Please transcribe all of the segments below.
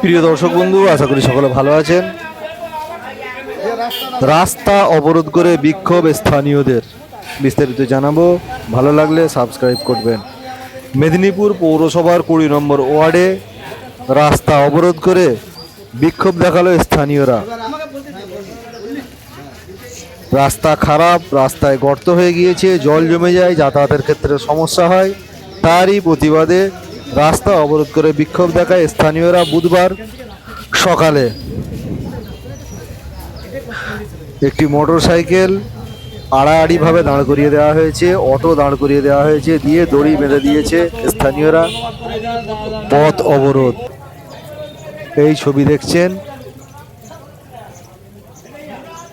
প্রিয় দর্শক বন্ধু, আশা করি সকলে ভালো আছেন। রাস্তা অবরোধ করে বিক্ষোভ স্থানীয়দের। বিস্তারিত জানাব। ভালো লাগলে সাবস্ক্রাইব করবেন। মেদিনীপুর পৌরসভার কুড়ি নম্বর ওয়ার্ডে রাস্তা অবরোধ করে বিক্ষোভ দেখাল স্থানীয়রা। রাস্তা খারাপ, রাস্তায় গর্ত হয়ে গিয়েছে, জল জমে যায়, যাতায়াতের ক্ষেত্রে সমস্যা হয়। তারই প্রতিবাদে রাস্তা অবরোধ করে বিক্ষোভ দেখায় স্থানীয়রা বুধবার সকালে। একটি মোটর সাইকেল আড়াআড়িভাবে দাঁড় করিয়ে দেওয়া হয়েছে, অটো দাঁড় করিয়ে দেওয়া হয়েছে, দিয়ে দড়ি বেঁধে দিয়েছে স্থানীয়রা। পথ অবরোধ। এই ছবি দেখছেন।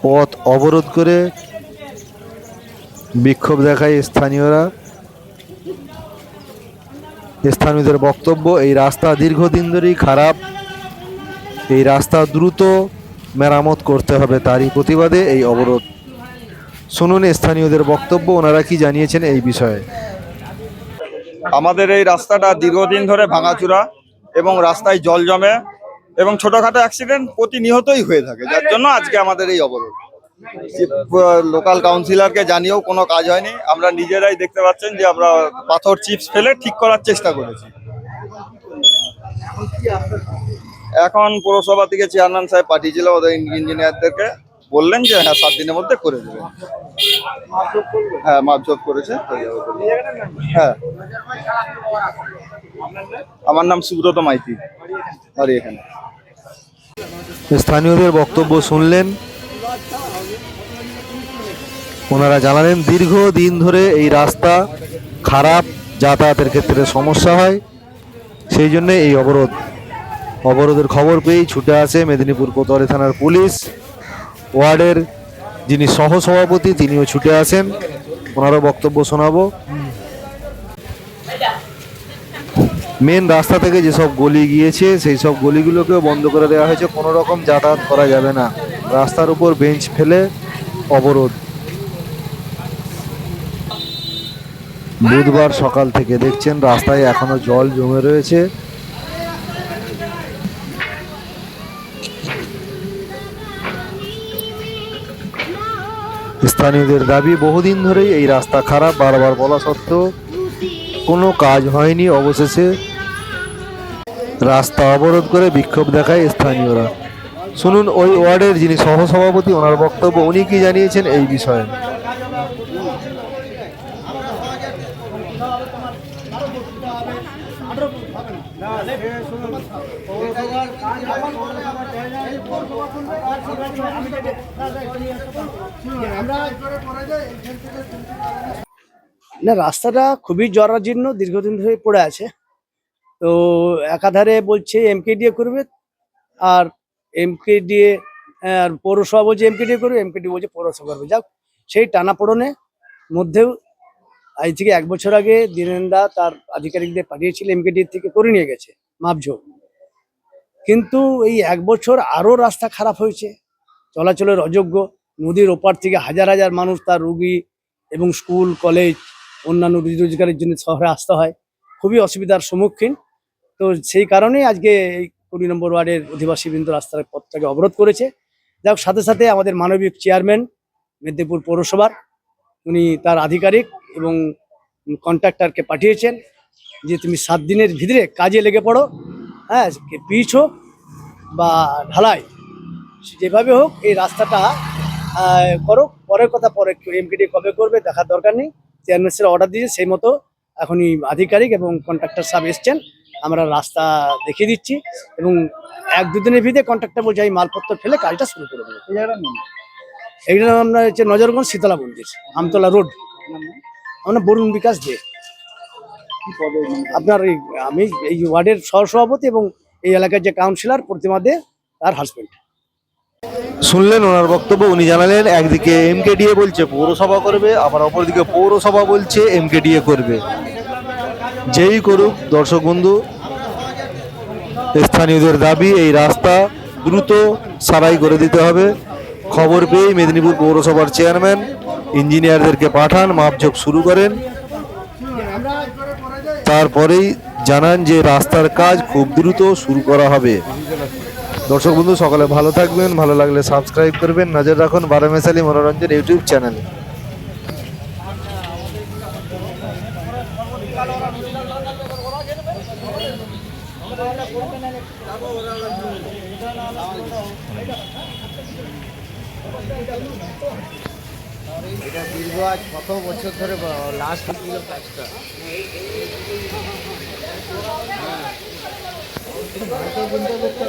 পথ অবরোধ করে বিক্ষোভ দেখায় স্থানীয়রা। স্থানীয়দের বক্তব্য, এই রাস্তা দীর্ঘদিন ধরেই খারাপ। এই রাস্তা দ্রুত মেরামত করতে হবে তারই প্রতিবাদে এই অবরোধ। শুনুন স্থানীয়দের বক্তব্য, ওনারা কি জানিয়েছেন এই বিষয়ে? আমাদের এই রাস্তাটা দীর্ঘদিন ধরে ভাঙাচুরা এবং রাস্তায় জল জমে এবং ছোটখাটো অ্যাক্সিডেন্ট প্রতিনিয়তই হয়ে থাকে, যার জন্য আজকে আমাদের এই অবরোধ। লোকাল কাউন্সিলরকে জানিয়েও কোনো কাজ হয়নি। আমরা নিজেরাই দেখতে পাচ্ছেন যে আমরা পাথর চিপস ফেলে ঠিক করার চেষ্টা করেছি। এখন পৌরসভা থেকে চেয়ারম্যান সাহেব পাঠিয়েছিল ওদের ইঞ্জিনিয়ারদেরকে বললেন যে হ্যাঁ সাত দিনের মধ্যে করে দেবে হ্যাঁ মাপজোপ করেছে। হ্যাঁ। আমার নাম সুব্রত মাইতি। আর এখানে। স্থানীয়দের বক্তব্য শুনলেন। ওনারা জানালেন দীর্ঘ দিন ধরে এই রাস্তা খারাপ, যাতায়াতের ক্ষেত্রে সমস্যা হয়। সেই জন্য এই অবরোধ। অবরোধের খবর পেয়েই ছুটে আসে মেদিনীপুর কোতোয়ালি থানার পুলিশ। ওয়ার্ডের যিনি সহসভাপতি, তিনিও ছুটে আসেন। ওনারও বক্তব্য শোনাবো। মেন রাস্তা থেকে যেসব গলি গিয়েছে, সেই সব গলিগুলোকেও বন্ধ করে দেওয়া হয়েছে। কোনো রকম যাতায়াত করা যাবে না। রাস্তার উপর বেঞ্চ ফেলে অবরোধ। বুধবার সকাল থেকে দেখছেন রাস্তায় এখনও জল জমে রয়েছে। স্থানীয়দের দাবি, বহুদিন ধরেই এই রাস্তা খারাপ, বারবার বলা সত্ত্বেও কোনো কাজ হয়নি অবশেষে। রাস্তা অবরোধ করে বিক্ষোভ দেখায় স্থানীয়রা। শুনুন, ওই ওয়ার্ডের যিনি সহসভাপতি, ওনার বক্তব্য, উনি কি জানিয়েছেন এই বিষয়ে? না, রাস্তাটা খুবই জরাজীর্ণ দীর্ঘদিন ধরে পড়ে আছে। তো একাধারে বলছে এমকে দিয়ে করবে, আর এমকে দিয়ে আর পৌরসভা বলছে এমকে দিয়ে করবে এমকে দিয়ে বলছে পৌরসভা করবে। যাক, সেই টানাপোড়নে মধ্যেও আজ থেকে এক বছর আগে দীনেন্দা তার আধিকারিকদের পাঠিয়েছিল এমকেডি থেকে করে নিয়ে গেছে, মাপঝোপ। কিন্তু এই এক বছর আরও রাস্তা খারাপ হয়েছে। চলাচলের অযোগ্য। নদীর ওপার থেকে হাজার হাজার মানুষ তার রুগী এবং স্কুল, কলেজ, অন্যান্য রুজি রোজগারের জন্য শহরে আসতে হয়। খুবই অসুবিধার সম্মুখীন। তো সেই কারণেই আজকে এই কুড়ি নম্বর ওয়ার্ডের অধিবাসী বৃন্দ রাস্তার পথটাকে অবরোধ করেছে। যাক সাথে সাথে আমাদের মানবিক চেয়ারম্যান, মেদিনীপুর পৌরসভার, উনি তার আধিকারিক এবং কন্ট্রাক্টরকে পাঠিয়েছেন যে তুমি সাত দিনের ভিতরে কাজে লেগে পড়ো। হ্যাঁ পিচ হোক বা ঢালাই যেভাবে হোক এই রাস্তাটা করো পরের কথা পরে এমপিডি কবে করবে দেখার দরকার নেই। চেয়ারম্যান স্যার অর্ডার দিয়েছে সেই মতো এখনই আধিকারিক এবং কন্ট্রাক্টর সাহেব এসছেন। আমরা রাস্তা দেখিয়ে দিচ্ছি এবং এক দুদিনের ভিতরে কন্ট্রাক্টর বলছে এই মালপত্র ফেলে কাজটা শুরু করে দেবো। এইটা আমরা হচ্ছে নজরগঞ্জ শীতলা মন্দির আমতলা রোড। আমরা বরুণ বিকাশ দে। আপনার আমি এই ওয়ার্ডের সহসভাপতি এবং এই এলাকার যে কাউন্সিলর প্রতিমা দে, তার হাজবেন্ড শুনলেন ওনার বক্তব্য, উনি জানালেন, একদিকে এমকেডিএ বলছে পৌরসভা করবে, আবার অপরদিকে পৌরসভা বলছে এমকেডিএ করবে। যেই করুক, দর্শক বন্ধু, স্থানীয়দের দাবি, এই রাস্তা দ্রুত সারাই করে দিতে হবে। খবর পেয়ে মেদিনীপুর পৌরসভার চেয়ারম্যান, ইঞ্জিনিয়ারদেরকে পাঠান মাপঝোপ শুরু করেন। তারপরেই জানান যে রাস্তার কাজ খুব দ্রুত শুরু করা হবে। দর্শক বন্ধু সকালে ভালো থাকবেন ভালো লাগলে সাবস্ক্রাইব করবেন। নজর রাখুন বারোমেশালী মনোরঞ্জন ইউটিউব চ্যানেলে। এটা দীর্ঘ আজ কত বছর ধরে লাস্ট ছিল কাজটা